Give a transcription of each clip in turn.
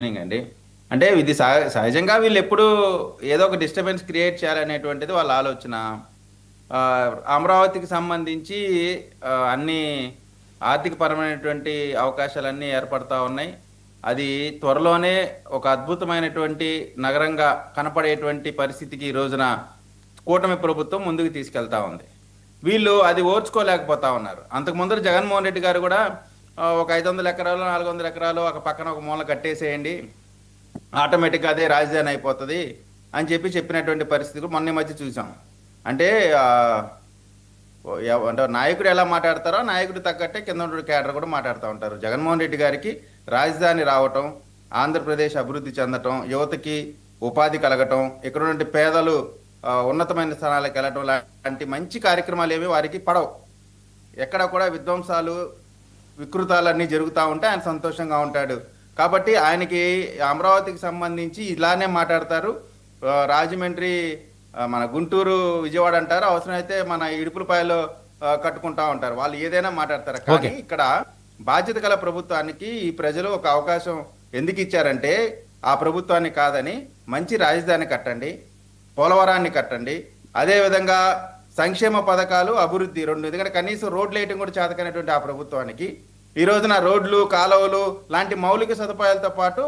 Evening అండి. అంటే ఇది సహ సహజంగా వీళ్ళు ఎప్పుడు ఏదో ఒక డిస్టర్బెన్స్ క్రియేట్ చేయాలనేటువంటిది వాళ్ళ ఆలోచన. అమరావతికి సంబంధించి అన్ని ఆర్థిక పరమైనటువంటి అవకాశాలన్నీ ఏర్పడతా ఉన్నాయి. అది త్వరలోనే ఒక అద్భుతమైనటువంటి నగరంగా కనపడేటువంటి పరిస్థితికి ఈ రోజున కూటమి ప్రభుత్వం ముందుకు తీసుకెళ్తా ఉంది. వీళ్ళు అది ఓర్చుకోలేకపోతా ఉన్నారు. అంతకు ముందర జగన్మోహన్ రెడ్డి గారు కూడా ఒక ఐదు వందల ఎకరాలు నాలుగు వందల ఎకరాలు ఒక పక్కన ఒక మూల కట్టేసేయండి. ఆటోమేటిక్గా అదే రాజధాని అయిపోతుంది అని చెప్పి చెప్పినటువంటి పరిస్థితులు మొన్న మధ్య చూసాం. అంటే అంటే నాయకుడు ఎలా మాట్లాడతారో నాయకుడు తగ్గట్టే కింద ఉన్న కేడర్ కూడా మాట్లాడుతూ ఉంటారు. జగన్మోహన్ రెడ్డి గారికి రాజధాని రావటం ఆంధ్రప్రదేశ్ అభివృద్ధి చెందటం యువతకి ఉపాధి కలగటం ఇక్కడ ఉన్నటువంటి పేదలు ఉన్నతమైన స్థానాలకు వెళ్ళటం లాంటి మంచి కార్యక్రమాలు ఏవి వారికి పడవు. ఎక్కడ కూడా విధ్వంసాలు వికృతాలన్నీ జరుగుతూ ఉంటే ఆయన సంతోషంగా ఉంటాడు. కాబట్టి ఆయనకి అమరావతికి సంబంధించి ఇలానే మాట్లాడతారు. రాజమండ్రి మన గుంటూరు విజయవాడ అంటారు. అవసరమైతే మన ఇడుపులపాయలో కట్టుకుంటా ఉంటారు. వాళ్ళు ఏదైనా మాట్లాడతారు. కానీ ఇక్కడ బాధ్యత గల ప్రభుత్వానికి ఈ ప్రజలు ఒక అవకాశం ఎందుకు ఇచ్చారంటే ఆ ప్రభుత్వాన్ని కాదని మంచి రాజధాని కట్టండి పోలవరాన్ని కట్టండి. అదే విధంగా సంక్షేమ పథకాలు అభివృద్ధి రెండు. ఎందుకంటే కనీసం రోడ్లు వేయటం కూడా చేతకైనటువంటి ఆ ప్రభుత్వానికి ఈ రోజున రోడ్లు కాలువలు లాంటి మౌలిక సదుపాయాలతో పాటు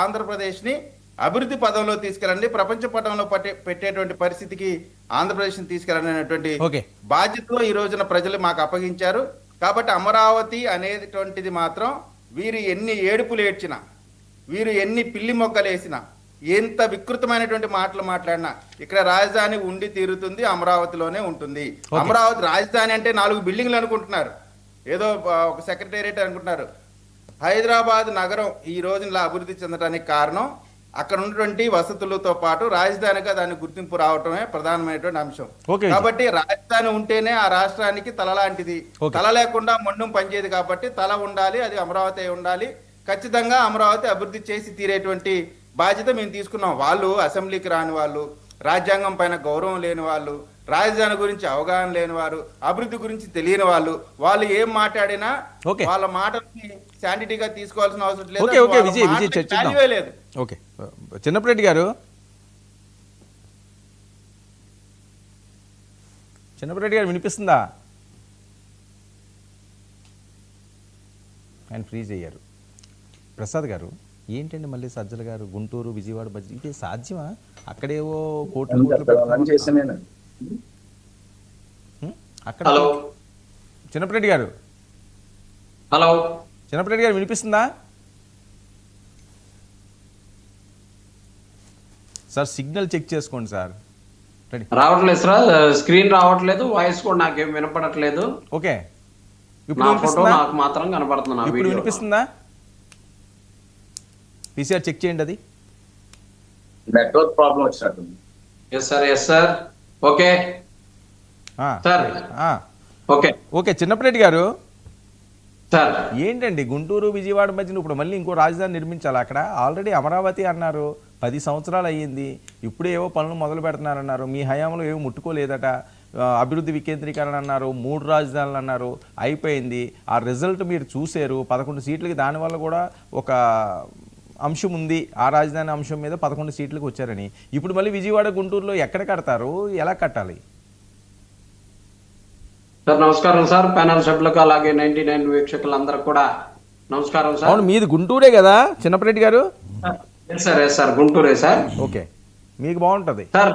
ఆంధ్రప్రదేశ్ని అభివృద్ధి పదంలో తీసుకెళ్ళండి ప్రపంచ పటంలో పట్టే పెట్టేటువంటి పరిస్థితికి ఆంధ్రప్రదేశ్ని తీసుకెళ్ళనేటువంటి ఓకే. బాధ్యతలో ఈ రోజున ప్రజలు మాకు అప్పగించారు. కాబట్టి అమరావతి అనేటువంటిది మాత్రం వీరు ఎన్ని ఏడుపులు ఏడ్చినా వీరు ఎన్ని పిల్లి మొగ్గలు వేసినా ఎంత వికృతమైనటువంటి మాటలు మాట్లాడినా ఇక్కడ రాజధాని ఉండి తీరుతుంది అమరావతిలోనే ఉంటుంది. అమరావతి రాజధాని అంటే నాలుగు బిల్డింగ్లు అనుకుంటున్నారు. ఏదో ఒక సెక్రటేరియట్ అనుకుంటున్నారు. హైదరాబాద్ నగరం ఈ రోజున ఇలా అభివృద్ధి చెందడానికి కారణం అక్కడ ఉన్నటువంటి వసతులతో పాటు రాజధానిగా దాని గుర్తింపు రావటమే ప్రధానమైనటువంటి అంశం. కాబట్టి రాజధాని ఉంటేనే ఆ రాష్ట్రానికి తల లాంటిది. తల లేకుండా మొండం పనిచేయదు కాబట్టి తల ఉండాలి అది అమరావతి ఉండాలి. ఖచ్చితంగా అమరావతి అభివృద్ధి చేసి తీరేటువంటి బాధ్యత మేము తీసుకున్నాం. వాళ్ళు అసెంబ్లీకి రాని వాళ్ళు రాజ్యాంగం పైన గౌరవం లేని వాళ్ళు రాజధాని గురించి అవగాహన లేని వారు అభివృద్ధి గురించి తెలియని వాళ్ళు వాళ్ళు ఏం మాట్లాడినా ఓకే. వాళ్ళ మాటల్ని శాంటిటీగా తీసుకోవాల్సిన అవసరం లేదు. లేదు. ఓకే. చిన్నప్పరెడ్డి గారు? చిన్నప్పరెడ్డి గారు వినిపిస్తుందా? ఆయన ఫ్రీజ్ అయ్యారు. ప్రసాద్ గారు ఏంటండి మళ్ళీ సజ్జల గారు గుంటూరు విజయవాడ బడ్జెట్ ఇది సాధ్యమా? అక్కడేవో కోట్లు కోట్లు అక్కడ హలో. చిన్నప్పరెడ్డి గారు. హలో. చిన్నప్పరెడ్డి గారు వినిపిస్తుందా? సార్ సిగ్నల్ చెక్ చేసుకోండి సార్. రావట్లేదు సార్ స్క్రీన్ రావట్లేదు వాయిస్ కూడా నాకేం వినపడట్లేదు. ఓకే. ఇప్పుడు ఫోటో నాకు మాత్రం కనపడుతుంది ఇప్పుడు వినిపిస్తుందా? పీసీఆర్ చెక్ చేయండి అది. నెట్వర్క్ ప్రాబ్లం వచ్చినట్టుంది. Yes sir yes sir okay. Sir. Okay. Okay Chinnappareddy garu. Sir. ఏంటండి గుంటూరు విజయవాడ మధ్యన ఇప్పుడు మళ్ళీ ఇంకో రాజధాని నిర్మించాలి అక్కడ? ఆల్రెడీ అమరావతి అన్నారు పది సంవత్సరాలు అయ్యింది ఇప్పుడే ఏవో పనులు మొదలు పెడుతున్నారన్నారు మీ హయాంలో ఏవో ముట్టుకోలేదట అభివృద్ధి వికేంద్రీకరణ అన్నారు మూడు రాజధానులు అన్నారు అయిపోయింది. ఆ రిజల్ట్ మీరు చూశారు పదకొండు సీట్లకి దానివల్ల కూడా ఒక అంశం ఉంది ఆ రాజధాని అంశం మీద పదకొండు సీట్లకు వచ్చారని. ఇప్పుడు మళ్ళీ విజయవాడ గుంటూరులో ఎక్కడ కడతారు? ఎలా కట్టాలి? సార్ నమస్కారం సార్. ప్యానల్ సభ్యులకు అలాగే నైన్టీ నైన్ వీక్షకులందరూ కూడా నమస్కారం సార్. అవును మీది గుంటూరే కదా Chinnappareddy garu? Sir yes sir గుంటూరే sir. Okay మీకు బాగుంటుంది. సార్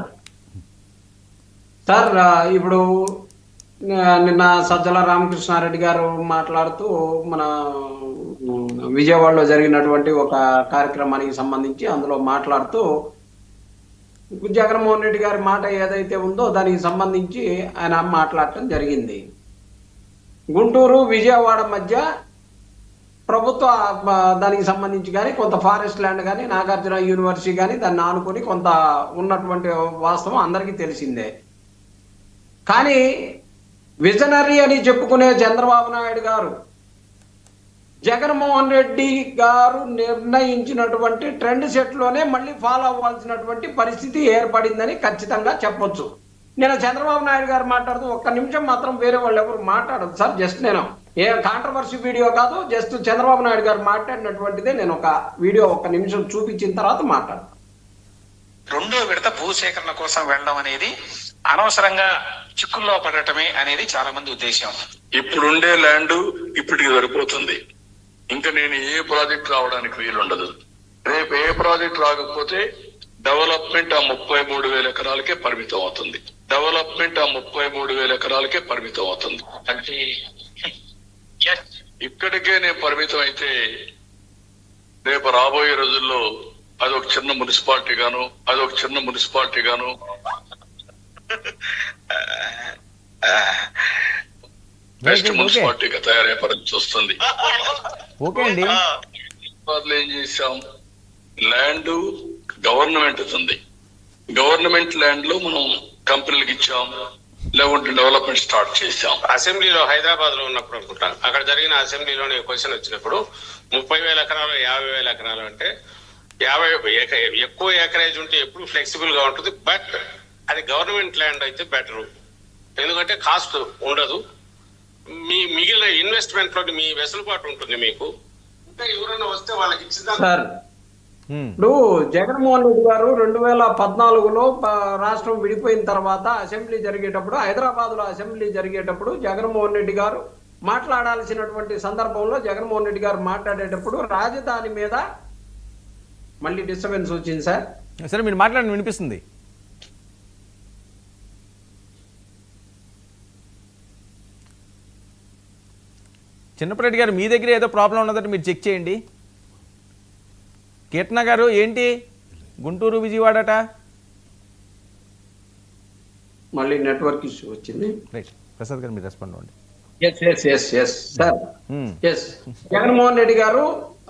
సార్ ఇప్పుడు నిన్న సజ్జల రామకృష్ణారెడ్డి గారు మాట్లాడుతూ మన విజయవాడలో జరిగినటువంటి ఒక కార్యక్రమానికి సంబంధించి అందులో మాట్లాడుతూ జగన్మోహన్ రెడ్డి గారి మాట ఏదైతే ఉందో దానికి సంబంధించి ఆయన మాట్లాడటం జరిగింది. గుంటూరు విజయవాడ మధ్య ప్రభుత్వ దానికి సంబంధించి కానీ కొంత ఫారెస్ట్ ల్యాండ్ కానీ నాగార్జున యూనివర్సిటీ కానీ దాన్ని ఆనుకొని కొంత ఉన్నటువంటి వాస్తవం అందరికీ తెలిసిందే. కానీ విజనరీ అని చెప్పుకునే చంద్రబాబు నాయుడు గారు జగన్మోహన్ రెడ్డి గారు నిర్ణయించినటువంటి ట్రెండ్ సెట్లోనే మళ్ళీ ఫాలో అవ్వాల్సినటువంటి పరిస్థితి ఏర్పడిందని ఖచ్చితంగా చెప్పొచ్చు. నేను చంద్రబాబు నాయుడు గారు మాట్లాడుతూ ఒక్క నిమిషం మాత్రం వేరే వాళ్ళు ఎవరు మాట్లాడదు సార్ జస్ట్ నేను ఏ కాంట్రవర్సీ వీడియో కాదు జస్ట్ చంద్రబాబు నాయుడు గారు మాట్లాడినటువంటిదే నేను ఒక వీడియో ఒక నిమిషం చూపించిన తర్వాత మాట్లాడతాను రెండో విడత భూసేకరణ కోసం వెళ్ళడం అనేది అనవసరంగా చిక్కుల్లో పడటమే అనేది చాలా మంది ఉద్దేశం ఇప్పుడుండే ల్యాండ్ ఇప్పటికి సరిపోతుంది. ఇంకా నేను ఏ ప్రాజెక్ట్ రావడానికి వీలుండదు. రేపు ఏ ప్రాజెక్ట్ రాకపోతే డెవలప్మెంట్ ఆ ముప్పై మూడు వేల ఎకరాలకే పరిమితం అవుతుంది. డెవలప్మెంట్ ఆ ముప్పై మూడు వేల ఎకరాలకే పరిమితం అవుతుంది. అంటే ఇక్కడికే నేను పరిమితం అయితే రేపు రాబోయే రోజుల్లో అదొక చిన్న మున్సిపాలిటీ గాను అదొక చిన్న మున్సిపాలిటీ గాను బెస్ట్. మున్సిపాలిటీగా తయారయ్యే పరిస్థితి వస్తుంది. ఓకే అండి. హైదరాబాద్లో ఏం చేశాం? ల్యాండ్ గవర్నమెంట్ ఉంది. గవర్నమెంట్ ల్యాండ్లో మనం కంపెనీలకు ఇచ్చాం. లేకుంటే డెవలప్మెంట్ స్టార్ట్ చేశాం. అసెంబ్లీలో హైదరాబాద్లో ఉన్నప్పుడు అనుకుంటాను. అక్కడ జరిగిన అసెంబ్లీలోనే క్వశ్చన్ వచ్చినప్పుడు ముప్పై వేల ఎకరాలు యాభై వేల ఎకరాలు అంటే యాభై ఎక- ఎక్కువ ఎకరేజ్ ఉంటే ఎప్పుడు ఫ్లెక్సిబుల్గా ఉంటుంది బట్ అది గవర్నమెంట్ ల్యాండ్ అయితే బెటర్ ఎందుకంటే కాస్ట్ ఉండదు. మీ మిగిలిన ఇన్వెస్ట్మెంట్లో మీ వెసులుబాటు ఉంటుంది మీకు? ఇంకా ఎవరైనా వస్తే వాళ్ళకి సార్. ఇప్పుడు జగన్మోహన్ రెడ్డి గారు రెండు వేల పద్నాలుగులో రాష్ట్రం విడిపోయిన తర్వాత అసెంబ్లీ జరిగేటప్పుడు హైదరాబాద్లో అసెంబ్లీ జరిగేటప్పుడు జగన్మోహన్ రెడ్డి గారు మాట్లాడాల్సినటువంటి సందర్భంలో జగన్మోహన్ రెడ్డి గారు మాట్లాడేటప్పుడు రాజధాని మీద మళ్ళీ డిస్టర్బెన్స్ వచ్చింది సార్. సరే మీరు మాట్లాడండి వినిపిస్తుంది. చిన్నప్పరెడ్డి గారు మీ దగ్గర ఏదో ప్రాబ్లం ఉన్నదంటే మీరు చెక్ చేయండి. కీర్తన గారు ఏంటి? గుంటూరు విజయవాడట? మళ్ళీ నెట్వర్క్ ఇష్యూ వచ్చింది. రైట్. ప్రసాద్ గారు మీరు రెస్పాండ్ అవ్వండి. ఎస్ జగన్మోహన్ రెడ్డి గారు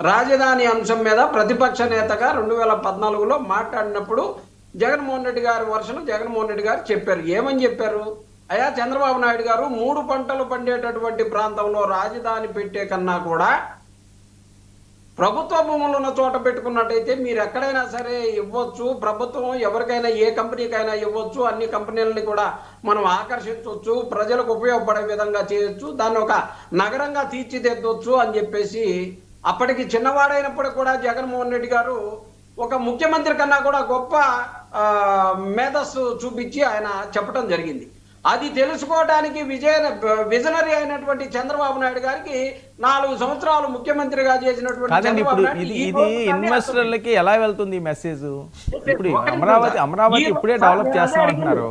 రాజధాని అంశం మీద ప్రతిపక్ష నేతగా రెండు వేల పద్నాలుగులో మాట్లాడినప్పుడు జగన్మోహన్ రెడ్డి గారి వర్షను జగన్మోహన్ రెడ్డి గారు చెప్పారు. ఏమని చెప్పారు? అయ్యా చంద్రబాబు నాయుడు గారు మూడు పంటలు పండేటటువంటి ప్రాంతంలో రాజధాని పెట్టే కన్నా కూడా ప్రభుత్వ భూములు ఉన్న చోట పెట్టుకున్నట్టయితే మీరు ఎక్కడైనా సరే ఇవ్వచ్చు. ప్రభుత్వం ఎవరికైనా ఏ కంపెనీకైనా ఇవ్వచ్చు. అన్ని కంపెనీలని కూడా మనం ఆకర్షించవచ్చు ప్రజలకు ఉపయోగపడే విధంగా చేయొచ్చు దాన్ని ఒక నగరంగా తీర్చిదిద్దొచ్చు అని చెప్పేసి అప్పటికి చిన్నవాడైనప్పుడు కూడా జగన్మోహన్ రెడ్డి గారు ఒక ముఖ్యమంత్రి కన్నా కూడా గొప్ప మేధస్సు చూపించి ఆయన చెప్పడం జరిగింది. అది తెలుసుకోవడానికి విజయ విజనరీ అయినటువంటి చంద్రబాబు నాయుడు గారికి నాలుగు సంవత్సరాలు ముఖ్యమంత్రిగా చేసినటువంటి ఇది ఇన్వెస్టర్లకి ఎలా వెళ్తుంది ఈ మెసేజ్ ఇప్పుడు అమరావతి. అమరావతి ఇప్పుడే డెవలప్ సార్ చేస్తాం నేను అంటున్నారు.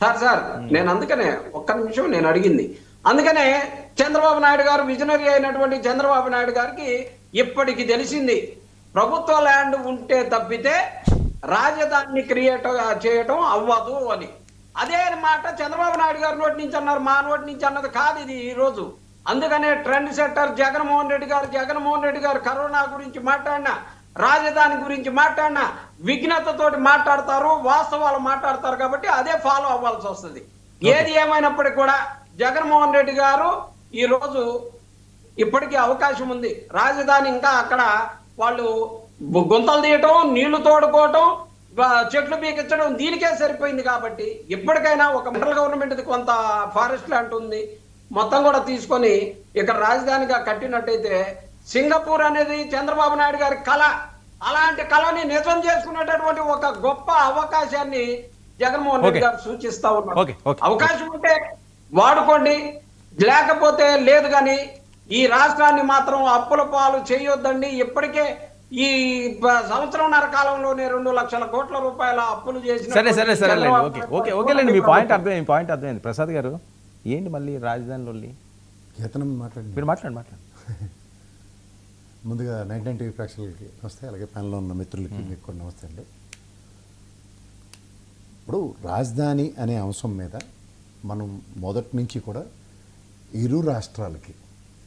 సార్ సార్ నేను అందుకనే ఒక్క నిమిషం నేను అడిగింది. అందుకనే చంద్రబాబు నాయుడు గారు విజనరీ అయినటువంటి చంద్రబాబు నాయుడు గారికి ఇప్పటికి తెలిసింది ప్రభుత్వ ల్యాండ్ ఉంటే తప్పితే రాజధానిని క్రియేట్ చేయటం అవ్వదు అని. అదే మాట చంద్రబాబు నాయుడు గారి నోటి నుంచి అన్నారు మా నోటి నుంచి అన్నది కాదు ఇది ఈ రోజు. అందుకనే ట్రెండ్ సెట్టర్ జగన్మోహన్ రెడ్డి గారు జగన్మోహన్ రెడ్డి గారు కరోనా గురించి మాట్లాడినా రాజధాని గురించి మాట్లాడినా విఘ్నతతోటి మాట్లాడతారు వాస్తవాలు మాట్లాడతారు కాబట్టి అదే ఫాలో అవ్వాల్సి వస్తుంది. ఏది ఏమైనప్పటికీ కూడా జగన్మోహన్ రెడ్డి గారు ఈ రోజు ఇప్పటికీ అవకాశం ఉంది. రాజధాని ఇంకా అక్కడ వాళ్ళు గుంతలు తీయటం నీళ్ళు తోడుకోవటం చెట్లు పీకించడం దీనికే సరిపోయింది కాబట్టి ఇప్పటికైనా ఒక సెంట్రల్ గవర్నమెంట్ కొంత ఫారెస్ట్ ల్యాండ్ ఉంది. మొత్తం కూడా తీసుకొని ఇక్కడ రాజధానిగా కట్టినట్టయితే సింగపూర్ అనేది చంద్రబాబు నాయుడు గారి కళ. అలాంటి కళని నిజం చేసుకునేటటువంటి ఒక గొప్ప అవకాశాన్ని జగన్మోహన్ రెడ్డి. గారు సూచిస్తా ఉన్నారు. అవకాశం ఉంటే వాడుకోండి. లేకపోతే లేదు కానీ ఈ రాష్ట్రాన్ని మాత్రం అప్పుల పాలు చేయొద్దండి. ఇప్పటికే ఈ సంవత్సరంన్నర కాలంలోనే రెండు లక్షల కోట్ల రూపాయల అప్పులు చేసిన సరే సరే సరే ఓకే ఓకే ఓకేలేండి మీ పాయింట్ అర్థమైంది మీ పాయింట్ అర్థమైంది. ప్రసాద్ గారు ఏంటి మళ్ళీ రాజధానిలో యతనం మాట్లాడండి. మీరు మాట్లాడండి మాట్లాడండి. ముందుగా నైన్ నైన్ టీవీ ప్రేక్షకులకి నమస్తే అలాగే ప్యానల్లో ఉన్న మిత్రులకి మీకు కూడా నమస్తే అండి. ఇప్పుడు రాజధాని అనే అంశం మీద మనం మొదటి నుంచి కూడా ఇరు రాష్ట్రాలకి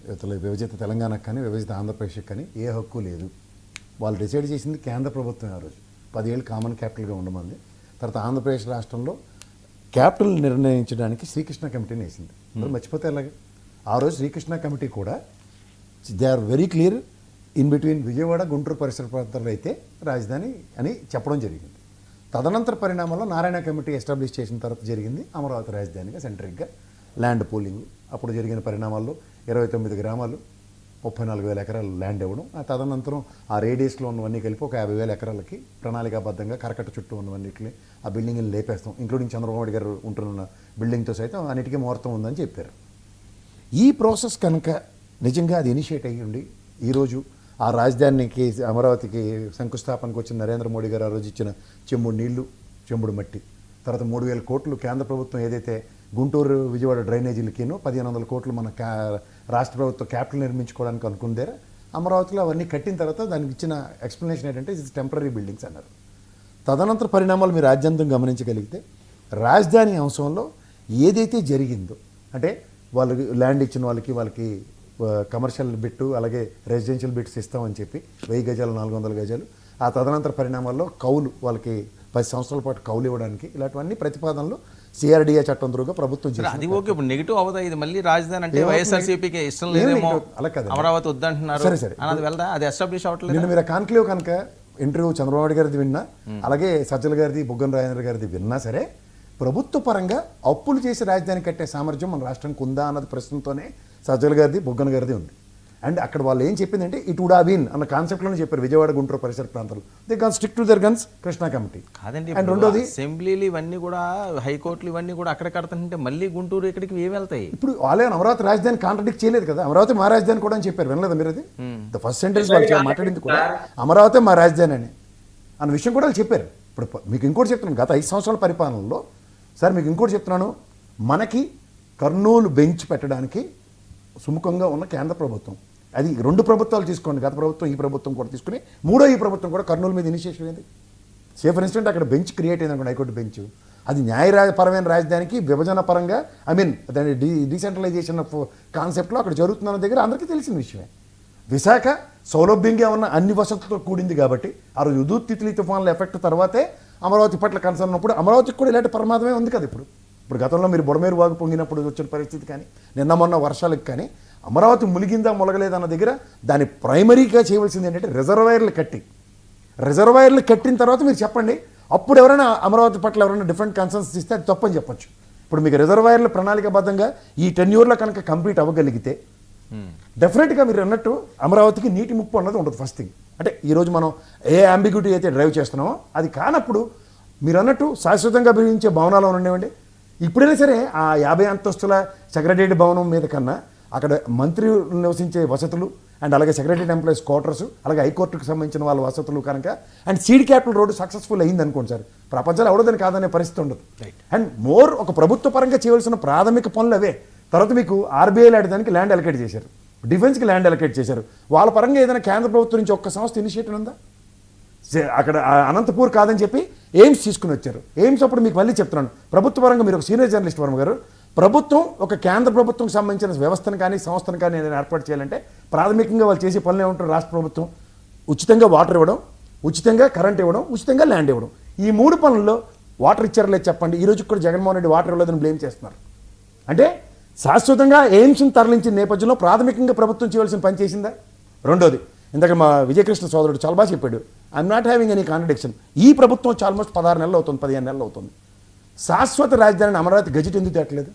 ఇవతల విభజిత తెలంగాణకు కానీ విభజిత ఆంధ్రప్రదేశ్కి కానీ ఏ హక్కు లేదు. వాళ్ళు డిసైడ్ చేసింది కేంద్ర ప్రభుత్వం ఆ రోజు. పదేళ్ళు కామన్ క్యాపిటల్గా ఉండమంది. తర్వాత ఆంధ్రప్రదేశ్ రాష్ట్రంలో క్యాపిటల్ నిర్ణయించడానికి శ్రీకృష్ణ కమిటీని వేసింది. మరి మర్చిపోతే ఎలాగే? ఆ రోజు శ్రీకృష్ణ కమిటీ కూడా they are very clear in between Vijayawada Guntur పరిసర ప్రాంతాల్లో అయితే రాజధాని అని చెప్పడం జరిగింది. తదనంతర పరిణామంలో నారాయణ కమిటీ ఎస్టాబ్లిష్ చేసిన తర్వాత జరిగింది. అమరావతి రాజధానిగా సెంట్రిక్గా ల్యాండ్ పూలింగ్ అప్పుడు జరిగిన పరిణామాల్లో ఇరవై తొమ్మిది గ్రామాలు ముప్పై నాలుగు వేల ఎకరాలు ల్యాండ్ ఇవ్వడం. ఆ తదనంతరం ఆ రేడియస్లో ఉన్నవన్నీ కలిపి ఒక యాభై వేల ఎకరాలకి ప్రణాళికాబద్ధంగా కరకట్ట చుట్టూ ఉన్నవన్నిటిని ఆ బిల్డింగ్ని లేపేస్తాం. ఇంక్లూడింగ్ చంద్రబాబు నాయుడు గారు ఉంటున్న బిల్డింగ్తో సైతం అన్నిటికీ ముహూర్తం ఉందని చెప్పారు. ఈ ప్రాసెస్ కనుక నిజంగా అది ఇనిషియేట్ అయ్యి ఉండి ఈరోజు ఆ రాజధానికి అమరావతికి శంకుస్థాపనకు వచ్చిన నరేంద్ర మోడీ గారు ఆ రోజు ఇచ్చిన చెంబుడు నీళ్ళు చెంబుడు మట్టి. తర్వాత మూడు వేల కోట్లు కేంద్ర ప్రభుత్వం ఏదైతే గుంటూరు విజయవాడ డ్రైనేజీలకినో పదిహేను వందల కోట్లు మన కా రాష్ట్ర ప్రభుత్వం క్యాపిటల్ నిర్మించుకోవడానికి అనుకుందారా? అమరావతిలో అవన్నీ కట్టిన తర్వాత దానికి ఇచ్చిన ఎక్స్ప్లెనేషన్ ఏంటంటే ఇది టెంపరీ బిల్డింగ్స్ అన్నారు. తదనంతర పరిణామాలు మీరు రాజ్యాంతం గమనించగలిగితే రాజధాని అంశంలో ఏదైతే జరిగిందో అంటే వాళ్ళకి ల్యాండ్ ఇచ్చిన వాళ్ళకి వాళ్ళకి కమర్షియల్ బిట్టు అలాగే రెసిడెన్షియల్ బిట్స్ ఇస్తామని చెప్పి వెయ్యి గజాలు నాలుగు వందల గజాలు ఆ తదనంతర పరిణామాల్లో కౌలు వాళ్ళకి పది సంవత్సరాల పాటు కౌలు ఇవ్వడానికి ఇలాంటివన్నీ ప్రతిపాదనలు సిఆర్డిఏ చట్టం ద్వారా ప్రభుత్వం సరే, అది చేసింది. ఓకే ఇప్పుడు నెగిటివ్ అవుతాయి ఇది మళ్ళీ రాజధాని అంటే? వైఎస్ఆర్సీపీకి ఇష్టం లేదేమో? అలా కాదండి. అమరావతి వద్దంటున్నారు సరే, సరే. అని అది వెళ్దా అది ఎస్టాబ్లిష్ అవ్వట్లేదు నిన్న మీరు కాన్క్లేవ్ కనుక ఇంటర్వ్యూ చంద్రబాబు గారిది విన్నా అలాగే సజ్జల గారిది బుగ్గన రాజేంద్ర గారిది విన్నా సరే ప్రభుత్వ పరంగా అప్పులు చేసి రాజధాని కట్టే సామర్థ్యం మన రాష్ట్రానికి ఉందా అన్నది ప్రశ్నతోనే సజ్జల గారిది బుగ్గన గారిది ఉంది అండ్ అక్కడ వాళ్ళు ఏం చెప్పిందంటే ఇట్ వుడ్ బీన్ అన్న కాన్సెప్ట్లోనే చెప్పారు విజయవాడ గుంటూరు పరిసర ప్రాంతాలు. They can stick to their guns Krishna committee. కాదండి అండ్ ఇప్పుడు రెండోది అసెంబ్లీలు ఇవన్నీ కూడా హైకోర్టులు ఇవన్నీ కూడా అక్కడ కడుతుంటే మళ్ళీ గుంటూరు ఇక్కడికి ఏమి వెళ్తాయి? ఇప్పుడు వాళ్ళే అమరావతి రాజధాని కాంట్రడిక్ట్ చేయలేదు కదా అమరావతి మా రాజధాని కూడా అని చెప్పారు వినలేదా మీరు అది? ద ఫస్ట్ సెంటెన్స్ వాళ్ళు మాట్లాడింది కూడా అమరావతి మా రాజధాని అని. అన్న విషయం కూడా వాళ్ళు చెప్పారు. ఇప్పుడు మీకు ఇంకోటి చెప్తున్నాను గత ఐదు సంవత్సరాల పరిపాలనలో సార్ మీకు ఇంకోటి చెప్తున్నాను మనకి కర్నూలు బెంచ్ పెట్టడానికి సుముఖంగా ఉన్న కేంద్ర ప్రభుత్వం. అది రెండు ప్రభుత్వాలు తీసుకోండి. గత ప్రభుత్వం ఈ ప్రభుత్వం కూడా తీసుకుని మూడో ఈ ప్రభుత్వం కూడా కర్నూలు మీద ఇనిషియేషన్ అయింది సేఫ్ ఇన్స్టెంట్ అక్కడ బెంచ్ క్రియేట్ అయింది అనుకోండి హైకోర్టు బెంచ్ అది న్యాయపరమైన రాజధానికి విభజన పరంగా ఐ మీన్ దాని డీ డీసెంట్రలైజేషన్ ఆఫ్ కాన్సెప్ట్లో అక్కడ జరుగుతున్న దగ్గర అందరికీ తెలిసిన విషయమే. విశాఖ సౌలభ్యంగా ఉన్న అన్ని వసతులతో కూడింది కాబట్టి ఆ రోజు ఉదూ తిత్లీ తుఫాన్ల ఎఫెక్ట్ తర్వాతే అమరావతి పట్ల కన్సర్న్ ఉన్నప్పుడు అమరావతికి కూడా ఇలాంటి ప్రమాదమే ఉంది కదా ఇప్పుడు. ఇప్పుడు గతంలో మీరు బుడమేరు వాగు పొంగినప్పుడు వచ్చిన పరిస్థితి కానీ నిన్న మొన్న వర్షాలకు కానీ అమరావతి ములిగిందా మొలగలేదన్న దగ్గర దాని ప్రైమరీగా చేయవలసింది ఏంటంటే రిజర్వాయర్లు కట్టి. రిజర్వాయర్లు కట్టిన తర్వాత మీరు చెప్పండి అప్పుడు ఎవరైనా అమరావతి పట్ల ఎవరైనా డిఫరెంట్ కన్సర్న్స్ ఇస్తే అది తప్పని చెప్పొచ్చు. ఇప్పుడు మీకు రిజర్వాయర్లు ప్రణాళికబద్ధంగా ఈ టెన్యూర్లో కనుక కంప్లీట్ అవ్వగలిగితే డెఫినెట్గా మీరు అన్నట్టు అమరావతికి నీటి ముప్పు అన్నది ఉండదు ఫస్ట్ థింగ్ అంటే ఈరోజు మనం ఏ అంబిగ్యూటీ అయితే డ్రైవ్ చేస్తున్నామో అది కానప్పుడు మీరు అన్నట్టు శాశ్వతంగా అభివృద్ధించే భవనాలు ఉండేవండి ఇప్పుడైనా సరే ఆ యాభై అంతస్తుల సెక్రటరీ భవనం మీద కన్నా అక్కడ మంత్రి నివసించే వసతులు అండ్ అలాగే సెక్రటరీ ఎంప్లాయీస్ క్వార్టర్స్ అలాగే హైకోర్టుకు సంబంధించిన వాళ్ళ వసతులు కనుక and seed capital road successful అయింది అనుకోండి సార్. ప్రపంచంలో అవడదని కాదనే పరిస్థితి ఉండదు. అండ్ మోర్ ఒక ప్రభుత్వ పరంగా చేయవలసిన ప్రాథమిక పనులు అవే. తర్వాత మీకు ఆర్బీఐ లాంటి దానికి ల్యాండ్ అలకేట్ చేశారు. డిఫెన్స్కి ల్యాండ్ అలకేట్ చేశారు. వాళ్ళ పరంగా ఏదైనా కేంద్ర ప్రభుత్వం నుంచి ఒక్క సంస్థ ఇనిషియేటివ్ ఉందా? అక్కడ అనంతపూర్ కాదని చెప్పి ఎయిమ్స్ తీసుకుని వచ్చారు. ఎయిమ్స్ అప్పుడు మీకు మళ్ళీ చెప్తున్నాను. ప్రభుత్వ పరంగా మీరు ఒక సీనియర్ జర్నలిస్ట్ వర్మ గారు ప్రభుత్వం ఒక కేంద్ర ప్రభుత్వం సంబంధించిన వ్యవస్థను కానీ సంస్థను కానీ ఏదైనా ఏర్పాటు చేయాలంటే ప్రాథమికంగా వాళ్ళు చేసే పనులు ఏమంటారు రాష్ట్ర ప్రభుత్వం ఉచితంగా వాటర్ ఇవ్వడం ఉచితంగా కరెంట్ ఇవ్వడం ఉచితంగా ల్యాండ్ ఇవ్వడం. ఈ మూడు పనుల్లో వాటర్ ఇచ్చారు లేదు చెప్పండి. ఈ రోజు కూడా జగన్మోహన్ రెడ్డి వాటర్ ఇవ్వలేదని బ్లేమ్ చేస్తున్నారు. అంటే శాశ్వతంగా ఎయిమ్స్ని తరలించిన నేపథ్యంలో ప్రాథమికంగా ప్రభుత్వం చేయవలసిన పని చేసిందా? రెండోది ఇందాక మా విజయకృష్ణ సోదరుడు చాలా బాగా చెప్పాడు I'm not having any contradiction ఈ ప్రభుత్వం వచ్చి ఆల్మోస్ట్ పదహారు నెలలు అవుతుంది పదిహేను నెలలు అవుతుంది. శాశ్వత రాజధానిని అమరావతి గజెట్ ఎందుకు తేటలేదు?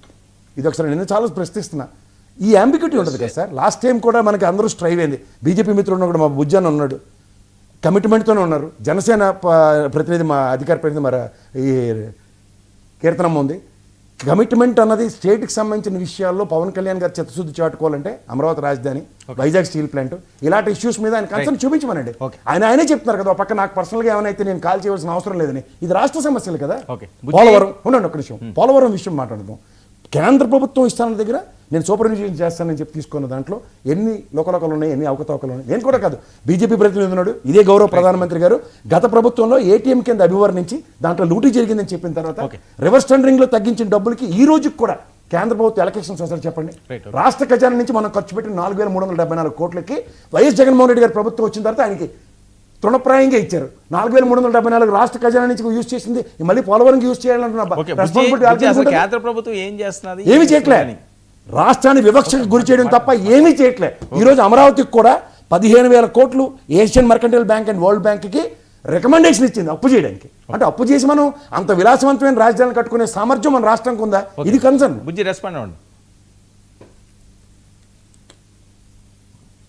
ఇది ఒకసారి నేను చాలా ప్రశ్నిస్తున్నా. ఈ అంబిక్యూటీ ఉంటుంది కదా సార్? లాస్ట్ టైం కూడా మనకి అందరూ స్ట్రైవ్ అయింది. బీజేపీ మిత్రుడు కూడా మా బుజ్జాన్ ఉన్నాడు. కమిట్మెంట్తోనే ఉన్నారు. జనసేన ప- ప్రతినిధి మా అధికార ప్రతినిధి మరి ఈ కీర్తనమ్మ ఉంది. కమిట్మెంట్ అన్నది స్టేట్కి సంబంధించిన విషయాల్లో పవన్ కళ్యాణ్ గారు చిత్తశుద్ధి చాటుకోవాలంటే అమరావతి రాజధాని వైజాగ్ స్టీల్ ప్లాంట్ ఇలాంటి ఇష్యూస్ మీద ఆయన కన్సర్న్ చూపించమనండి. ఆయన ఆయనే చెప్తున్నారు కదా ఒక పక్క నాకు పర్సనల్గా ఏమైనా అయితే నేను కాల్ చేయవలసిన అవసరం లేదని. ఇది రాష్ట్ర సమస్యలు కదా. పోలవరం ఉండండి ఒక్క నిమిషం. పోలవరం విషయం మాట్లాడదాం. కేంద్ర ప్రభుత్వం ఇస్తాన దగ్గర నేను సూపర్విజన్ చేస్తానని చెప్పి తీసుకున్న దాంట్లో ఎన్ని లోకలోకలు ఉన్నాయి ఎన్ని అవకతవకలు ఉన్నాయి నేను కూడా కాదు బీజేపీ ప్రతినిధి ఉన్నాడు ఇదే గౌరవ ప్రధానమంత్రి గారు గత ప్రభుత్వంలో ఏటీఎం కింద అభివర్ణించి దాంట్లో లూటీ జరిగిందని చెప్పిన తర్వాత. రివర్స్ టెండరింగ్లో తగ్గించిన డబ్బులకి ఈ రోజుకి కూడా కేంద్ర ప్రభుత్వ ఎలక్షన్స్ అసలు చెప్పండి. రాష్ట్ర ఖజానా నుంచి మనం ఖర్చు పెట్టిన నాలుగు వేల మూడు వందల డెబ్బై నాలుగు కోట్లకి వైఎస్ జగన్మోహన్ రెడ్డి గారి ప్రభుత్వం వచ్చిన తర్వాత ఆయనకి తృణప్రాయంగా ఇచ్చారు నాలుగు వేల మూడు వందల డెబ్బై నాలుగు రాష్ట్ర ఖజానా నుంచి యూజ్ చేసింది మళ్ళీ పోలవరంకి యూజ్ చేయాలంటున్నా. కేంద్ర ప్రభుత్వం ఏం చేస్తున్నది ఏమి చేయట్లే అని. రాష్ట్రాన్ని వివక్షకు గురి చేయడం తప్ప ఏమీ చేయట్లే. ఈరోజు అమరావతికి కూడా పదిహేను వేల కోట్లు Asian mercantile bank and world బ్యాంక్కి రికమెండేషన్ ఇచ్చింది అప్పు చేయడానికి. అంటే అప్పు చేసి మనం అంత విలాసవంతమైన రాజధాని కట్టుకునే సామర్థ్యం మన రాష్ట్రానికి ఉందా? ఇది కన్సర్న్ బుజ్జి రెస్పాండ్ అవ్వండి.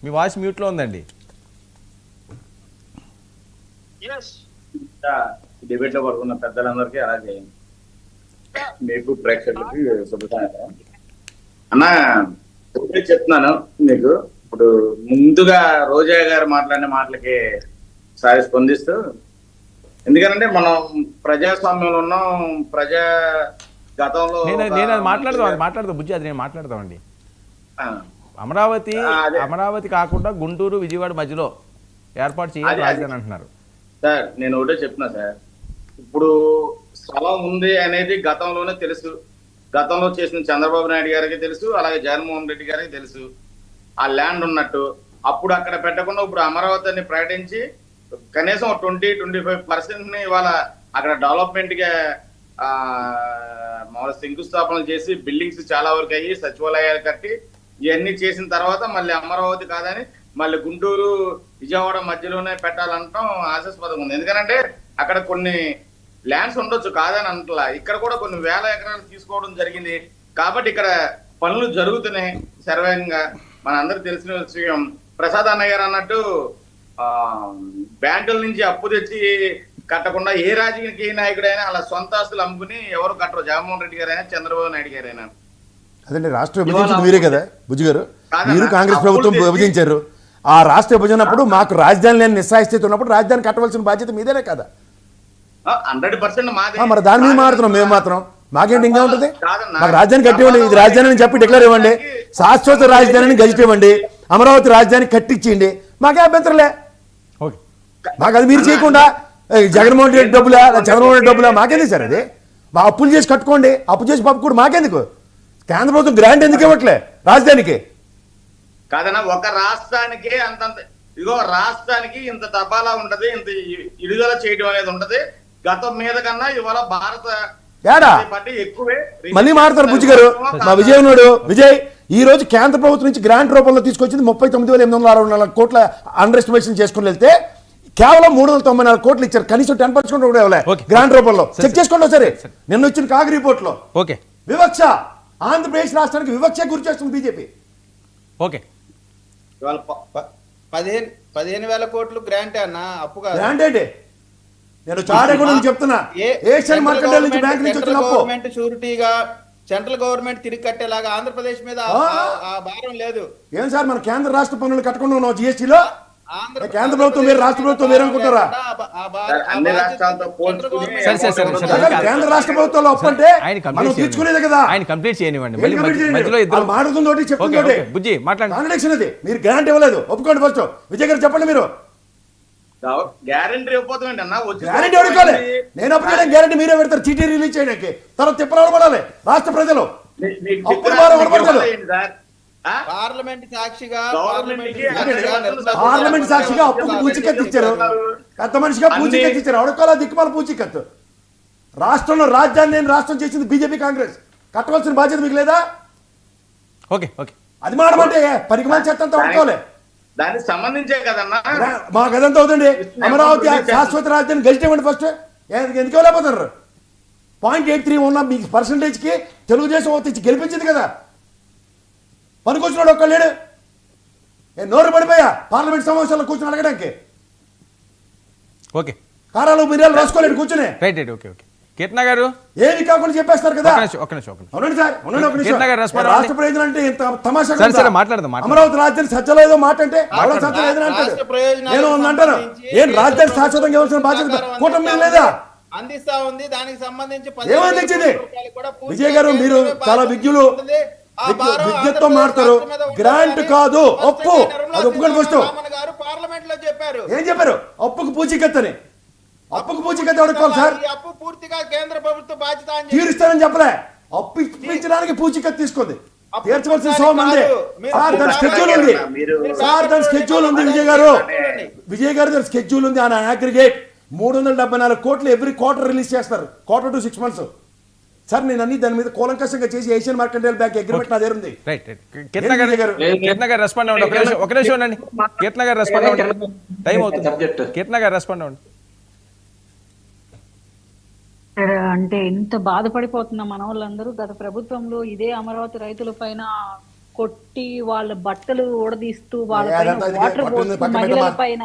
మీ వాయిస్ మ్యూట్లో ఉందండి. డిబేట్లో పడుకున్న పెద్దలందరికీ అలాగే. మీకు ప్రేక్షకులకి అన్నా చెప్తున్నాను మీకు. ఇప్పుడు ముందుగా రోజా గారు మాట్లాడిన మాటలకి సారి స్పందిస్తూ ఎందుకంటే మనం ప్రజాస్వామ్యంలో ఉన్నాం ప్రజా గతంలో నేను అది మాట్లాడదాం మాట్లాడదాం బుజ్జి అది నేను మాట్లాడదామండి అమరావతి. అమరావతి కాకుండా గుంటూరు విజయవాడ మధ్యలో ఏర్పాటు చేయాలి. రాజధాని అంటున్నారు. సార్ నేను ఒకటే చెప్తున్నా సార్. ఇప్పుడు స్థలం ఉంది అనేది గతంలోనే తెలుసు. గతంలో చేసిన చంద్రబాబు నాయుడు గారికి తెలుసు అలాగే జగన్మోహన్ రెడ్డి గారికి తెలుసు. ఆ ల్యాండ్ ఉన్నట్టు అప్పుడు అక్కడ పెట్టకుండా ఇప్పుడు అమరావతిని ప్రకటించి కనీసం ట్వంటీ ట్వంటీ ఫైవ్ పర్సెంట్ని ఇవాళ అక్కడ డెవలప్మెంట్గా మామూలు శంకుస్థాపనలు చేసి బిల్డింగ్స్ చాలా వరకు అయ్యి సచివాలయాలు కట్టి ఇవన్నీ చేసిన తర్వాత మళ్ళీ అమరావతి కాదని మళ్ళీ గుంటూరు విజయవాడ మధ్యలోనే పెట్టాలంటాం ఆశాస్పదంగా ఉంది. ఎందుకంటే అక్కడ కొన్ని ల్యాండ్స్ ఉండొచ్చు కాదని అంటలా. ఇక్కడ కూడా కొన్ని వేల ఎకరాలు తీసుకోవడం జరిగింది. కాబట్టి ఇక్కడ పనులు జరుగుతున్నాయి సర్వేంగా మన అందరికి తెలిసిన విషయం. ప్రసాద్ అన్నయ్య గారు అన్నట్టు ఆ బ్యాంకుల నుంచి అప్పు తెచ్చి కట్టకుండా ఏ రాజకీయ నాయకుడైనా అలా సొంత ఆస్తులు అమ్ముకుని ఎవరు కట్టరు. జగన్మోహన్ రెడ్డి గారైనా చంద్రబాబు నాయుడు గారైనా. అదండి రాష్ట్ర విభజించింది మీరే కదా బుజ్జి గారు? మీరు కాంగ్రెస్ ప్రభుత్వం విభజించారు. ఆ రాష్ట్ర విభజనప్పుడు మాకు రాజధాని లేని నిస్సాయిస్థితి ఉన్నప్పుడు రాజధాని కట్టవలసిన బాధ్యత మీదేనే కదా. హండ్రెడ్ పర్సెంట్ మాది ఆ, మరి దాని మీద మాట్లాడుతున్నాం మేము మాత్రం. మాకేంటి ఇంకా ఉంటుంది. మాకు రాజధాని కట్టివ్వండి ఇది రాజధాని అని చెప్పి డిక్లేర్ ఇవ్వండి. శాశ్వత రాజధానిని గజిట్ ఇవ్వండి. అమరావతి రాజధాని కట్టించేయండి మాకే అభ్యంతరలే. ఓకే. మాకు అది మీరు చేయకుండా జగన్మోహన్ రెడ్డి డబ్బులా చంద్రబాబు రెడ్డి డబ్బులా మాకేంది సార్ అది? మా అప్పులు చేసి కట్టుకోండి. అప్పు చేసి పప్పు కూడా మాకెందుకు? కేంద్ర ప్రభుత్వం గ్రాంట్ ఎందుకు ఇవ్వట్లే రాజధానికి? కాదన్నా ఒక రాష్ట్రానికి అంతంత ఇదిగో రాష్ట్రానికి ఇంత తపాలా ఉంటది ఇంత ఇ- విడుదల చేయడం అనేది ఉంటది గతం మీద కన్నా ఇవాళ భారత ఏడా? మళ్ళీ మారుతారు బుజ్జి గారు మా విజయ్ ఉన్నాడు. విజయ్ ఈ రోజు కేంద్ర ప్రభుత్వం నుంచి గ్రాంట్ రూపంలో తీసుకొచ్చింది ముప్పై తొమ్మిది వేల ఎనిమిది వందల అరవై నాలుగు కోట్ల అండర్ ఎస్టిమేషన్ చేసుకుని వెళ్తే కేవలం మూడు వందల తొంభై నాలుగు కోట్లు ఇచ్చారు. కనీసం టెన్ పర్సెంట్ కూడా ఇవ్వలే. గ్రాంట్ రూపంలో. చెక్ చేసుకోండి సరే నిన్న వచ్చిన కాగ్ రిపోర్ట్లో ఓకే. వివక్ష. ఆంధ్రప్రదేశ్ రాష్ట్రానికి వివక్ష గురి చేస్తుంది బీజేపీ. ఓకే. పదిహేను పదిహేను వేల కోట్లు గ్రాంట్ అన్న అప్పు గ్రాంట్ ఏంటి? నేను చాడకుండా చెప్తున్నా. ఏషియన్ మార్కెట్ నుంచి గవర్నమెంట్- బ్యాంక్ నుంచి వచ్చిన సెంట్రల్ అప్పు గవర్నమెంట్ షూరిటీగా సెంట్రల్ గవర్నమెంట్ తిరిగి కట్టేలాగా ఆంధ్రప్రదేశ్ మీద భారం లేదు. ఏం సార్ మన కేంద్ర రాష్ట్ర పన్నులు కట్టకుండా ఉన్నాం జిఎస్టీలో కేంద్ర ప్రభుత్వం వేరు, రాష్ట్ర ప్రభుత్వం వేరు అనుకుంటారా? కేంద్ర రాష్ట్ర ప్రభుత్వాలు ఆయన మనం కంప్లీట్ తీర్చుకునేది కదా? ఆయన కంప్లీట్ చేయనివ్వండి. మాట్లాడుతుంది. బుజ్జి మాట్లాడండి కాంట్రడిక్షన్ అది. మీరు గ్రాంట్ ఇవ్వలేదు. ఒప్పుకోండి ఫస్ట్ విజయ్ గారు చెప్పండి మీరు. గ్యారంటీ అన్న? నేను అప్పు చేయడానికి గ్యారంటీ మీరే పెడతారు. చీటీ రిలీజ్ చేయడానికి. తర్వాత తిప్పలు పడాలి. రాష్ట్ర ప్రజలు. అప్పుడు? పార్లమెంట్ సాక్షిగా పార్లమెంట్ సాక్షిగా అప్పుకు పూచికత్తు ఇచ్చారు. పెద్ద మనిషిగా పూచికత్తు ఇచ్చారు. అడుకోవాల దిక్కుమాల పూచికత్తు. రాష్ట్రంలో రాజ్యాన్ని నేను రాష్ట్రం చేసింది బీజేపీ కాంగ్రెస్. కట్టవలసిన బాధ్యత మీకు లేదా? Okay okay. అది మాడమంటే పరిగమాల చెత్తంతా పట్టుకోవాలి. దానికి సంబంధించే కదన్నా? మాకు అదంతా అవుతుంది అమరావతి శాశ్వత రాజధాని గెలిచి ఇవ్వండి ఫస్ట్ ఎందుకు వెళ్ళిపోతున్నారు పాయింట్ ఎయిట్ త్రీ ఉన్న మీ పర్సంటేజ్కి తెలుగుదేశం ఇచ్చి గెలిపించింది కదా. పనికొచ్చినాడు ఒక్క లేడు. నేను నోరు పడిపోయా? పార్లమెంట్ సమావేశాల్లో కూర్చొని అడగడానికి. ఓకే కారాలు మిరియాలు రాసుకోలేడు కూర్చుని. Right right okay okay Keerthana garu? ఏమి కాకుండా చెప్పేస్తారు కదా. ఒక్క నిమిషం ఒక్క నిమిషం ఒక్క నిమిషం. అవునండి సార్ అవునండి ఒక నిమిషం. రాష్ట్ర ప్రయోజనం అంటే ఇంత తమాషా సరే, సరే, మాట్లాడదాం, మాట్లాడదాం. అమరావతి రాజధాని సజ్జలో ఏదో మాట అంటే సజ్జలో ఏదో అంటాడు. నేను సంబంధించి ఏం రాజధాని శాశ్వతంగా ఇవ్వాల్సిన బాధ్యత కూటమి లేదా? ఉంది. అందిస్తా ఉంది. దానికి సంబంధించి ఏమని తెచ్చింది విజయ్ గారు మీరు చాలా విజ్ఞులు విజ్ఞ- విజ్ఞతతో మాట్లాడతారు గ్రాంట్ కాదు అప్పు అది ఒప్పుకొని ఫస్ట్. గారు పార్లమెంట్లో చెప్పారు. ఏం చెప్పారు? అప్పుకు పూచికత్తని. అప్పుకు పూచికత్త అడుక్కోవాలి సార్? ఈ అప్పు పూర్తిగా కేంద్ర ప్రభుత్వ బాధ్యత అని చెప్పి తీరుస్తానని చెప్పలే. అప్పు ఇప్పించడానికి పూచికత్తు తీసుకుంది. తీర్చవలసిన సోమ. మీరు సార్ దాని స్కెడ్యూల్ ఉంది. సార్ దాని స్కెడ్యూల్ ఉంది విజయ్ గారు. విజయ్ గారు దాని స్కెడ్యూల్ ఉంది. ఆయన అగ్రిగేట్ మూడు వందల డెబ్బై నాలుగు కోట్లు ఎవ్రీ క్వార్టర్ రిలీజ్ చేస్తారు. Quarter to six months sir నేను అన్ని దాని మీద కూలంకషంగా చేసి ఏషియన్ మార్కెంటైల్ బ్యాంక్ అగ్రిమెంట్ నా దగ్గర ఉంది. రైట్ రైట్ కీర్తన గారు విజయ్ గారు? కీర్తన గారు రెస్పాండ్ అవ్వండి. ఒక నిమిషం ఒక నిమిషం ఉండండి. కీర్తన గారు రెస్పాండ్ అవ్వండి. టైం అవుతుంది. Subject. కీర్తన గారు రెస్పాండ్ అవ్వండి. అంటే ఎంత బాధపడిపోతున్నాం మన వాళ్ళందరూ గత ప్రభుత్వంలో ఇదే అమరావతి రైతుల పైన కొట్టి వాళ్ళ బట్టలు ఊడదీస్తూ వాళ్ళ వాటర్ పోస్తూ మహిళల. పైన.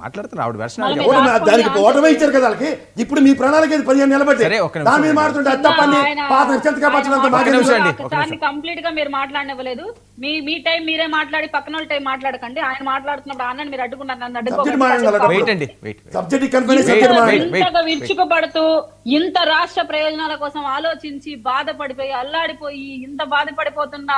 మాట్లాడుతున్నారు ఆవిడ దానికి ఓటమి ఇచ్చారు కదా వాళ్ళకి? ఇప్పుడు మీ ప్రణాళిక పదిహేను నిమిషం. దాని మీద మాట్లాడుతుంటే తప్పని పాత దాన్ని కంప్లీట్గా మీరు మాట్లాడనివ్వలేదు. మీ మీ టైం మీరే మాట్లాడి పక్కన వాళ్ళ టైం మాట్లాడకండి. ఆయన మాట్లాడుతున్నప్పుడు ఆయన మీరు అడ్డుకున్నారు నన్ను Subject మాట్లాడాలి అడ్డుకోకండి వెయిట్ అండి వెయిట్ సబ్జెక్ట్ సిగ్గుపడుతూ ఇంత రాష్ట్ర ప్రయోజనాల కోసం ఆలోచించి బాధపడిపోయి అల్లాడిపోయి ఇంత బాధపడిపోతున్న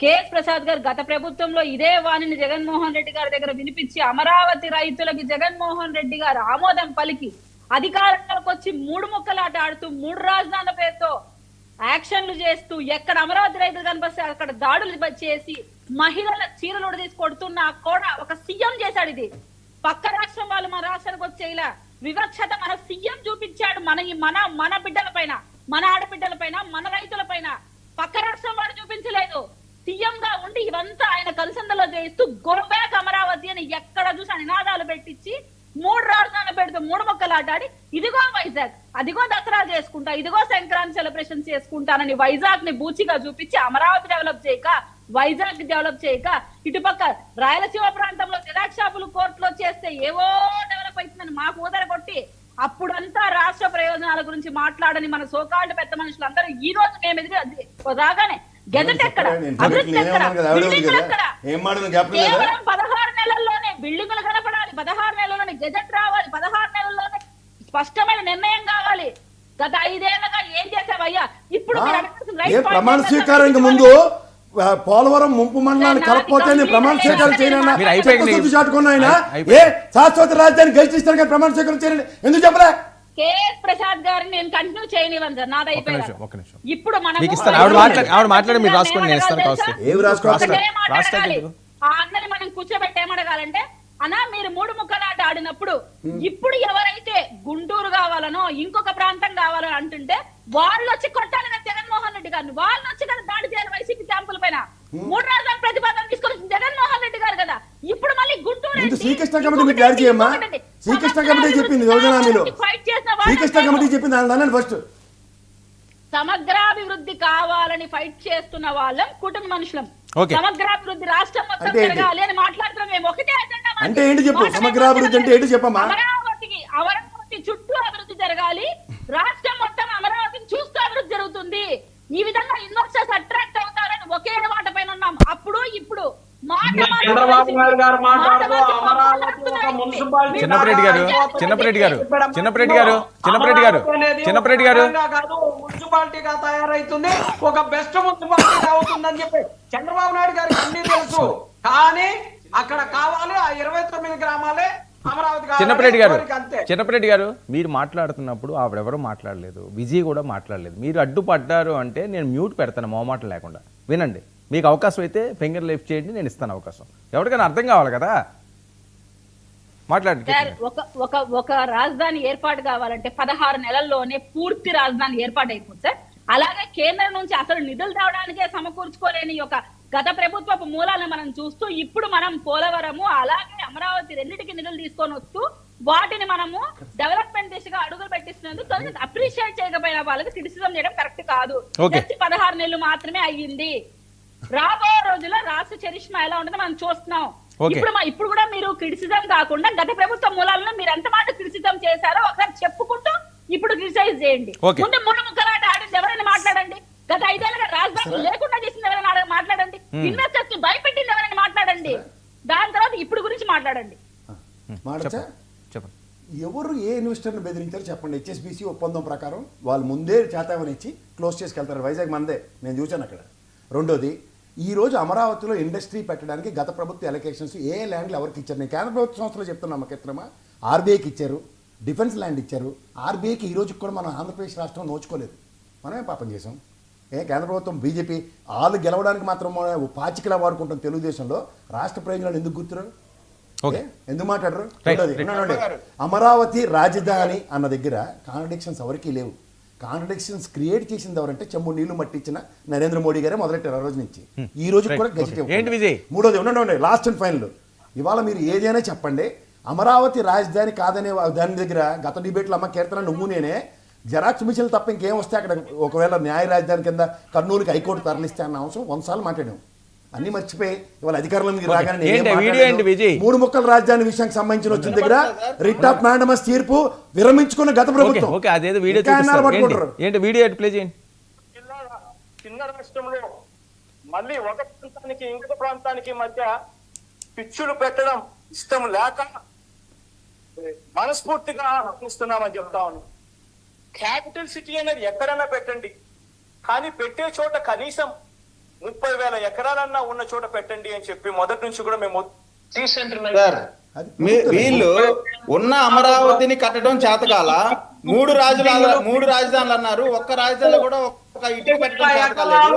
కేఎస్ ప్రసాద్ గారు గత ప్రభుత్వంలో ఇదే వాణిని జగన్మోహన్ రెడ్డి గారి దగ్గర వినిపించి అమరావతి రైతులకి జగన్మోహన్ రెడ్డి గారు ఆమోదం పలికి అధికారంలోకి వచ్చి మూడు ముక్కలాట ఆడుతూ మూడు రాజధానుల పేరుతో యాక్షన్లు చేస్తూ ఎక్కడ అమరావతి రైతులు కనిపిస్తే అక్కడ దాడులు చేసి మహిళల చీరలు తీసి కొడుతున్నా కూడా ఒక సీఎం చేశాడు ఇది. పక్క రాష్ట్రం వాళ్ళు మా రాష్ట్రానికి వచ్చేలా వివక్షత మన సీఎం చూపించాడు మన మన మన బిడ్డల పైన మన ఆడబిడ్డల పైన మన రైతుల పైన. పక్క రాష్ట్రం వాడు చూపించలేదు. సీఎం గా ఉండి ఇవంతా ఆయన కలిసందలో చేయిస్తూ గో అమరావతి అని ఎక్కడ చూసా నినాదాలు పెట్టించి మూడు రాజధానులు పెడుతూ మూడు మొక్కలు ఆడాడి ఇదిగో వైజాగ్ అదిగో దసరా చేసుకుంటా ఇదిగో సంక్రాంతి సెలబ్రేషన్ చేసుకుంటానని వైజాగ్ని బూచిగా చూపించి అమరావతి డెవలప్ చేయక వైజాగ్ డెవలప్ చేయక ఇటుపక్క రాయలసీమ ప్రాంతంలో జిరాక్ షాపులు కోర్టులో చేస్తే ఏవో డెవలప్ అవుతుందని మాకు ఊదర కొట్టి అప్పుడంతా రాష్ట్ర ప్రయోజనాల గురించి మాట్లాడని మన సోకాళ్ళు పెద్ద మనుషులందరూ ఈ రోజు మేము ఎదురు రాగానే గెజెట్ ఎక్కడ? కేవలం పదహారు నెలల్లోనే బిల్డింగులు కనపడాలి. పదహారు నెలల్లోనే గెజెట్ రావాలి. పదహారు నెలల్లోనే స్పష్టమైన నిర్ణయం కావాలి. గత ఐదేళ్ళుగా ఏం చేసావయ్యా ఇప్పుడు ప్రమాణ స్వీకారానికి ముందు పోలవరం ముంపు మండలాన్ని నేను కలపపోతే నేను ప్రమాణ స్వీకారం చాటుకున్నా ఆయన? అయి- ఏ? శాశ్వత రాజధాని గెలిచిస్తారు కానీ ప్రమాణ స్వీకారం చేయండి ఎందుకు చెప్పలే? కేఎస్ ప్రసాద్ గారిని నేను కంటిన్యూ చేయనివ్వను సార్. నాది అయిపోయింది ఇప్పుడు మనం. ఆవిడ మాట్లాడి- మీరు రాసుకోండి, నేను ఇస్తాను? ఆ అన్నని మనం కూర్చోబెట్టి ఏమడగాలంటే అన్నా మీరు మూడు ముక్కలాట ఆడినప్పుడు ఇప్పుడు ఎవరైతే గుంటూరు కావాలనో ఇంకొక ప్రాంతం కావాలో అంటుంటే వాళ్ళు వచ్చి కొట్టాలి రెడ్డి గారిని వాళ్ళు వచ్చి కదా దాడి చేయాలి వైసీపీ క్యాంపుల పైన మూడు రాజధాని ప్రతిపాదన తీసుకొని జగన్మోహన్ రెడ్డి గారు కదా ఇప్పుడు మళ్ళీ గుంటూరు? శ్రీకృష్ణ కమిటీ మీకు యాడ్ చేయమ్మా. శ్రీకృష్ణ కమిటీ చెప్పింది యోజన హామీలో ఫైట్ చేసిన వాళ్ళ శ్రీకృష్ణ. కమిటీ చెప్పింది దాని ఫస్ట్ సమగ్రాభివృద్ధి కావాలని ఫైట్ చేస్తున్న వాళ్ళం కుటుంబ మనుషులం. సమగ్రాభివృద్ధి రాష్ట్రం మొత్తం? జరగాలి అని మాట్లాడుతున్నాం మేము ఒకటే అజెండా. అంటే ఏంటి చెప్పు? సమగ్రాభివృద్ధి అంటే ఏంటి చెప్పమ్మా? అమరావతికి అమరావతి చుట్టూ అభివృద్ధి జరగాలి రాష్ట్రం మొత్తం అమరావతిని చూస్తూ అభివృద్ధి జరుగుతుంది ఈ విధంగా ఇన్వెస్టర్స్ అట్రాక్ట్ అవుతారని ఒకే మాట పైన ఉన్నాం. అప్పుడు ఇప్పుడు చంద్రబాబు నాయుడు గారు చిన్నపరెడ్డి గారు చిన్నపరెడ్డి గారు చిన్నపరెడ్డి గారు చిన్నపరెడ్డి గారు చిన్నపరెడ్డి గారు. కాదు మున్సిపాలిటీగా తయారైతుంది. ఒక బెస్ట్ మున్సిపాలిటీ అవుతుందని చెప్పి చంద్రబాబు నాయుడు గారికి అన్ని తెలుసు. కానీ అక్కడ కావాలి ఆ ఇరవై తొమ్మిది గ్రామాలే. చిన్నపరెడ్డి గారు చిన్నపరెడ్డి గారు మీరు మాట్లాడుతున్నప్పుడు ఆవిడెవరూ మాట్లాడలేదు. విజయ్ కూడా మాట్లాడలేదు. మీరు అడ్డుపడ్డారు అంటే నేను మ్యూట్ పెడతాను మొహమాటం లేకుండా. వినండి. మీకు అవకాశం అయితే ఫింగర్ లిఫ్ట్ చేయండి నేను ఇస్తాను అవకాశం. ఎవరికైనా అర్థం కావాలి కదా? మాట్లాడండి సార్ ఒక ఒక ఒక రాజధాని ఏర్పాటు కావాలంటే పదహారు నెలల్లోనే పూర్తి రాజధాని ఏర్పాటు అయిపోతుంది సార్. అలాగే కేంద్రం నుంచి అసలు నిధులు తేవడానికే సమకూర్చుకోలేని ఒక గత ప్రభుత్వపు మూలాలను మనం చూస్తూ ఇప్పుడు మనం పోలవరము అలాగే అమరావతి రెండింటికి నిధులు తీసుకొని వస్తూ వాటిని మనము డెవలప్మెంట్ దిశగా అడుగులు పెట్టిస్తున్నందుకు అప్రిషియేట్ చేయకపోయిన వాళ్ళకి క్రిటిసిజం చేయడం కరెక్ట్ కాదు. జస్ట్ పదహారు నెలలు మాత్రమే అయ్యింది రాబో రోజుల్లో రాష్ట్ర చరిష్మా ఎలా ఉంటుందో మనం చూస్తున్నాం. ఇప్పుడు మా- ఇప్పుడు కూడా మీరు క్రిటిసిజం కాకుండా గత ప్రభుత్వ మూలాలను మీరు ఎంత మాట క్రిటిసిజం చేశారో ఒకసారి చెప్పుకుంటూ ఇప్పుడు క్రిటిసైజ్ చేయండి. ముందు మూడు ముక్కలాట ఆడింది ఎవరైనా మాట్లాడండి గత ఐదేళ్ళగా రాజధాని లేకుండా చేసింది ఎవరైనా మాట్లాడండి. ఇన్వెస్టర్స్ని భయపెట్టింది ఎవరైనా మాట్లాడండి. దాని తర్వాత ఇప్పుడు గురించి మాట్లాడండి. చెప్పండి. ఎవరు ఏ ఇన్వెస్టర్ని బెదిరించారో చెప్పండి. హెచ్ఎస్బిసి ఒప్పందం ప్రకారం వాళ్ళు ముందే చేతామని ఇచ్చి క్లోజ్ చేసుకెళ్తారు. వైజాగ్ మనదే నేను చూశాను అక్కడ. రెండోది ఈ రోజు అమరావతిలో ఇండస్ట్రీ పెట్టడానికి గత ప్రభుత్వ ఎలకేషన్స్ ఏ ల్యాండ్లు ఎవరికి ఇచ్చారు? నేను కేంద్ర ప్రభుత్వ సంస్థలో చెప్తున్నా మిత్రమా ఆర్బీఐకి ఇచ్చారు. డిఫెన్స్ ల్యాండ్ ఇచ్చారు. ఆర్బీఐకి ఈ రోజు కూడా మనం ఆంధ్రప్రదేశ్ రాష్ట్రం నోచుకోలేదు. మనమే పాపం చేసాం కేంద్ర ప్రభుత్వం బీజేపీ ఆలు గెలవడానికి మాత్రం పాచికలా వాడుకుంటాం తెలుగుదేశంలో. రాష్ట్ర ప్రయోజనాలు ఎందుకు గుర్తురు ఓకే. ఎందుకు మాట్లాడరు. అమరావతి రాజధాని అన్న దగ్గర కాంట్రడిక్షన్స్ ఎవరికీ లేవు. కాంట్రడిక్షన్స్ క్రియేట్ చేసింది ఎవరంటే చెంబు నీళ్ళు మట్టించిన నరేంద్ర మోడీ గారే మొదలెట్టారు ఆ రోజు నుంచి. ఈ రోజు కూడా ఓకే. గెజిట్ ఇవ్వకుండా. ఏంటి విజయ్? మూడోది ఉండండి లాస్ట్ అండ్ ఫైనల్. ఇవాళ మీరు ఏదైనా చెప్పండి అమరావతి రాజధాని కాదనే దాని దగ్గర గత డిబేట్లో అమ్మ కీర్తన నువ్వు నేనే జెరాక్స్ మిషన్ తప్ప ఇంకేం వస్తే అక్కడ ఒకవేళ న్యాయ రాజధాని కింద కర్నూలుకి హైకోర్టు తరలిస్తే అన్న అంశం వందసార్లు మాట్లాడాం. అన్ని మర్చిపోయి ఇవాళ రాగానే మాట్లాడాను? ఏంటి, విజయ్? మూడు ముక్కల రాజధాని విషయానికి సంబంధించిన వచ్చిన దగ్గర రిట్ ఆఫ్ మ్యాండమస్ తీర్పు విరమించుకున్న గత ప్రభుత్వం. ఏంటి? వీడియో ప్లే చేయండి? చిన్న రాష్ట్రంలో మళ్ళీ ఒక ప్రాంతానికి ఇంకొక ప్రాంతానికి మధ్య పిచ్చులు పెట్టడం ఇష్టం లేక మనస్ఫూర్తిగా ఇస్తున్నామని చెప్తా ఉన్నాం. క్యాపిటల్ సిటీ అనేది ఎక్కడైనా పెట్టండి. కానీ పెట్టే చోట కనీసం ముప్పై వేల ఎకరాలన్నా ఉన్న చోట పెట్టండి అని చెప్పి మొదటి నుంచి కూడా మేము సార్ వీళ్ళు ఉన్న అమరావతిని కట్టడం చేతకాల. మూడు రాజుల మూడు రాజధానులు అన్నారు. ఒక్క రాజధానిలో కూడా ఒక్క ఇటుక పెట్టడం చేతకాలేదు.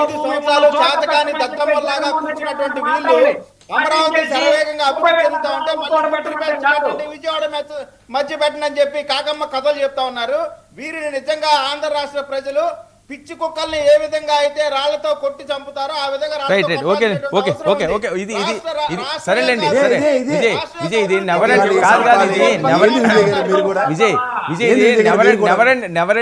ఐదు సంవత్సరాలు చేతకాని దత్తమ్మలాగా కూర్చున్నటువంటి వీళ్ళు అమరావతి శరవేగంగా అభివృద్ధి చెందుతా ఉంటే మళ్ళీ గుంటూరు మధ్య పెట్టండి, విజయవాడ మధ్య- అని చెప్పి కాకమ్మ కథలు చెప్తా ఉన్నారు వీరిని నిజంగా ఆంధ్ర రాష్ట్ర ప్రజలు పిచ్చి కుక్కల్ని ఏ విధంగా అయితే రాళ్ళతో కొట్టి చంపుతారో ఆ విధంగా రాళ్ళతో right right okay okay okay ఇది ఇది సరేలేండి సరే. విజయ్ విజయ్ ఇది నెవర్ కాదు కాదు ఇది. నెవర్ విజయ్ గారు మీరు కూడా? విజయ్ ఇది నెవర్? నెవర్